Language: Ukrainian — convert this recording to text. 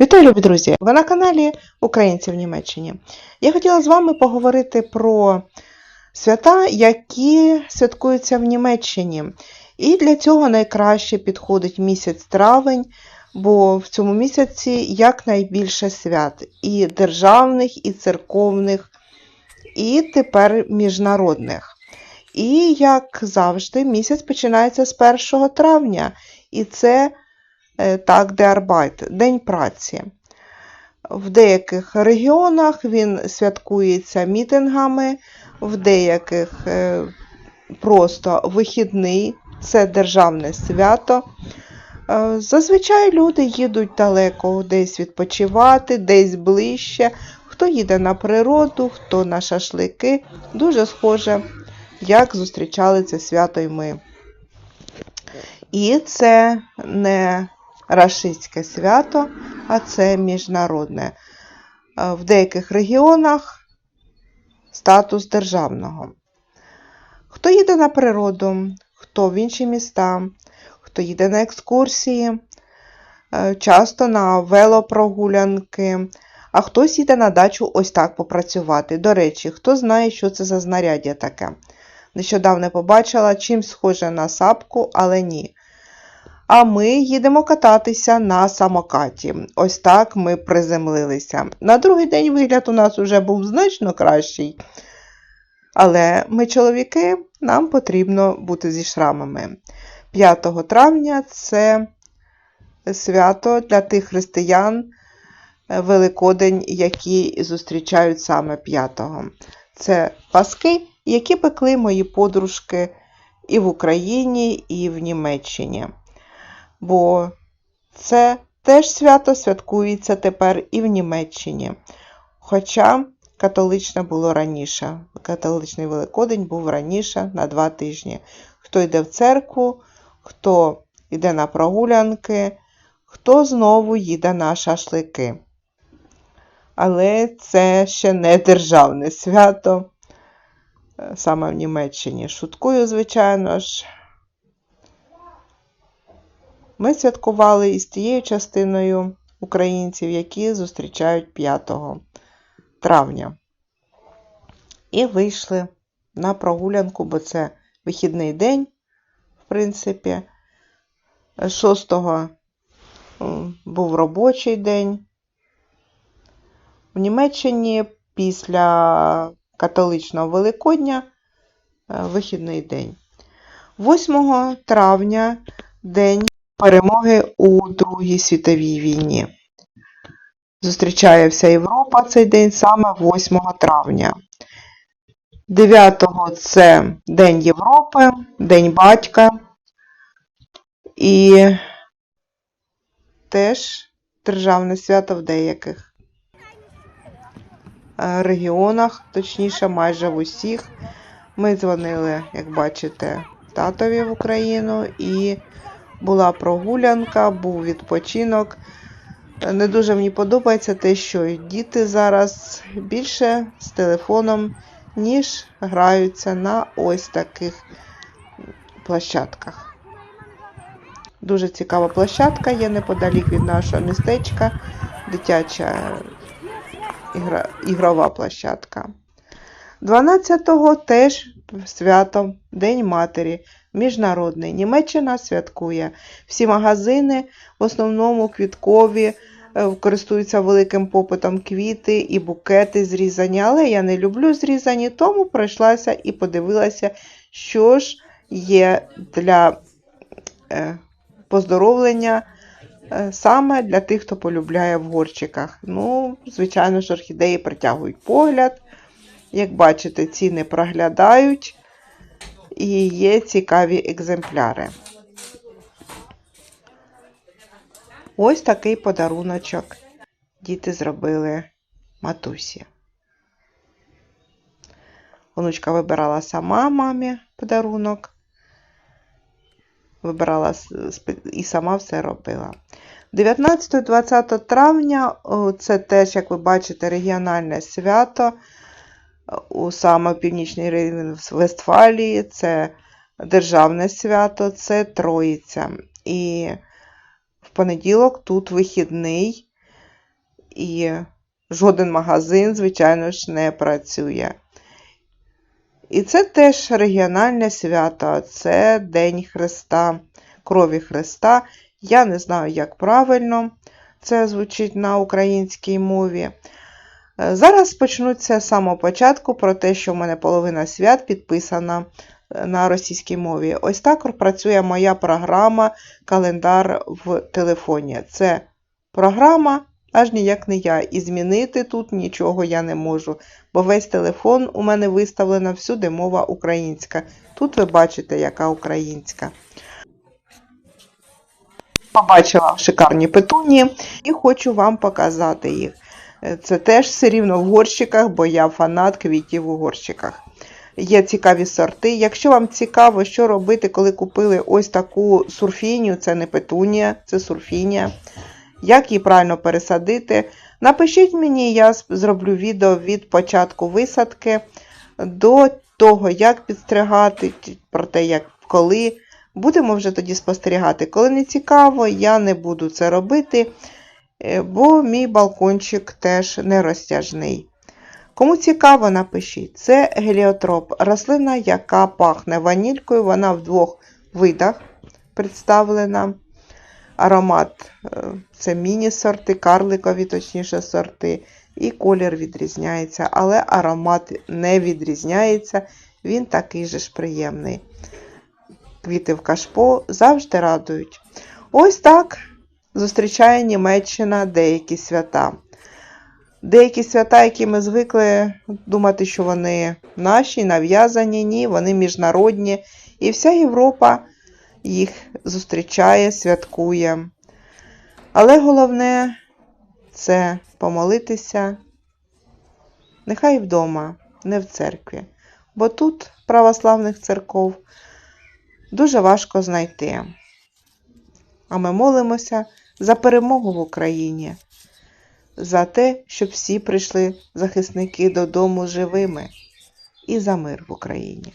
Вітаю, любі друзі! Ви на каналі Українці в Німеччині. Я хотіла з вами поговорити про свята, які святкуються в Німеччині. І для цього найкраще підходить місяць травень, бо в цьому місяці якнайбільше свят і державних, і церковних, і тепер міжнародних. І, як завжди, місяць починається з 1 травня, і це так, де Арбайт, День праці. В деяких регіонах він святкується мітингами, в деяких е, просто вихідний, це державне свято. Е, Зазвичай люди їдуть далеко десь відпочивати, десь ближче. Хто їде на природу, хто на шашлики. Дуже схоже, як зустрічали це свято й ми. І це не рашистське свято, а це міжнародне. Е, В деяких регіонах статус державного. Хто їде на природу, хто в інші міста, хто їде на екскурсії, е, часто на велопрогулянки, а хтось їде на дачу ось так попрацювати. До речі, хто знає, що це за знаряддя таке? Нещодавно побачила чим схоже на сапку, але ні. А ми їдемо кататися на самокаті. Ось так ми приземлилися. На другий день вигляд у нас вже був значно кращий. Але ми, чоловіки, нам потрібно бути зі шрамами. 5 травня це свято для тих християн е, Великодень, які зустрічають саме 5-го. Це паски, які пекли мої подружки і в Україні, і в Німеччині. Бо це теж свято святкується тепер і в Німеччині. Хоча католичне було раніше. Католичний Великодень був раніше на два тижні. Хто йде в церкву, хто йде на прогулянки, хто знову їде на шашлики. Але це ще не державне свято, е, саме в Німеччині. Шуткую, звичайно ж. Ми святкували із тією частиною українців, які зустрічають 5 травня. І вийшли на прогулянку, бо це вихідний день, в принципі. 6-го був робочий день. В Німеччині після католичного Великодня е, вихідний день. 8 травня день перемоги у Другій світовій війні. Зустрічає вся Європа цей день саме 8 травня. 9 це День Європи, День батька. І теж державне свято в деяких е, регіонах, точніше, майже в усіх. Ми дзвонили, як бачите, татові в Україну і була прогулянка, був відпочинок. Не дуже мені подобається те, що діти зараз більше з телефоном, ніж граються на ось таких площадках. Дуже цікава площадка є неподалік від нашого містечка, дитяча ігра, ігрова площадка. 12-го теж свято День Матері, міжнародний. Німеччина святкує. Всі магазини, в основному квіткові, е, користуються великим попитом квіти і букети зрізані. Але я не люблю зрізані, тому пройшлася і подивилася, що ж є для е, поздоровлення е, саме для тих, хто полюбляє в горщиках. Ну, звичайно ж, орхідеї притягують погляд. Як бачите, ціни проглядають і є цікаві екземпляри. Ось такий подаруночок діти зробили матусі. Онучка вибирала сама мамі подарунок. Вибирала і сама все робила. 19-20 травня це теж, як ви бачите, регіональне свято у саме Північній Рейн Вестфалії. Це державне свято, це Троїця. І в понеділок тут вихідний і жоден магазин, звичайно ж, не працює. І це теж регіональне свято, це День Христа, крові Христа. Я не знаю, як правильно це звучить на українській мові. Е, Зараз почнуться з самого початку про те, що в мене половина свят підписана е, на російській мові. Ось так працює моя програма Календар в телефоні. Це програма, аж ніяк не я. І змінити тут нічого я не можу, бо весь телефон у мене виставлена всюди мова українська. Тут ви бачите, яка українська. Побачила шикарні петуні і хочу вам показати їх. Е, Це теж все рівно в горщиках, бо я фанат квітів у горщиках. Є цікаві сорти. Якщо вам цікаво, що робити, коли купили ось таку сурфінію, це не петунія, це сурфінія. Як її правильно пересадити, напишіть мені, я зроблю відео від початку висадки до того, як підстригати, про те, як коли. Будемо вже тоді спостерігати. Коли не цікаво, я не буду це робити, бо мій балкончик теж не розтяжний. Кому цікаво, напишіть. Це геліотроп, рослина, яка пахне ванількою, вона в двох видах представлена. Аромат е, це міні-сорти, карликові, точніше, сорти, і колір відрізняється, але аромат не відрізняється, він такий же ж приємний. Квіти в кашпо завжди радують. Ось так зустрічає Німеччина деякі свята. Деякі свята, які ми звикли думати, що вони наші, нав'язані, ні, вони міжнародні. І вся Європа їх зустрічає, святкує. Але головне це помолитися, нехай вдома, не в церкві. Бо тут православних церков дуже важко знайти. А ми молимося за перемогу в Україні, за те, щоб всі прийшли захисники додому живими і за мир в Україні.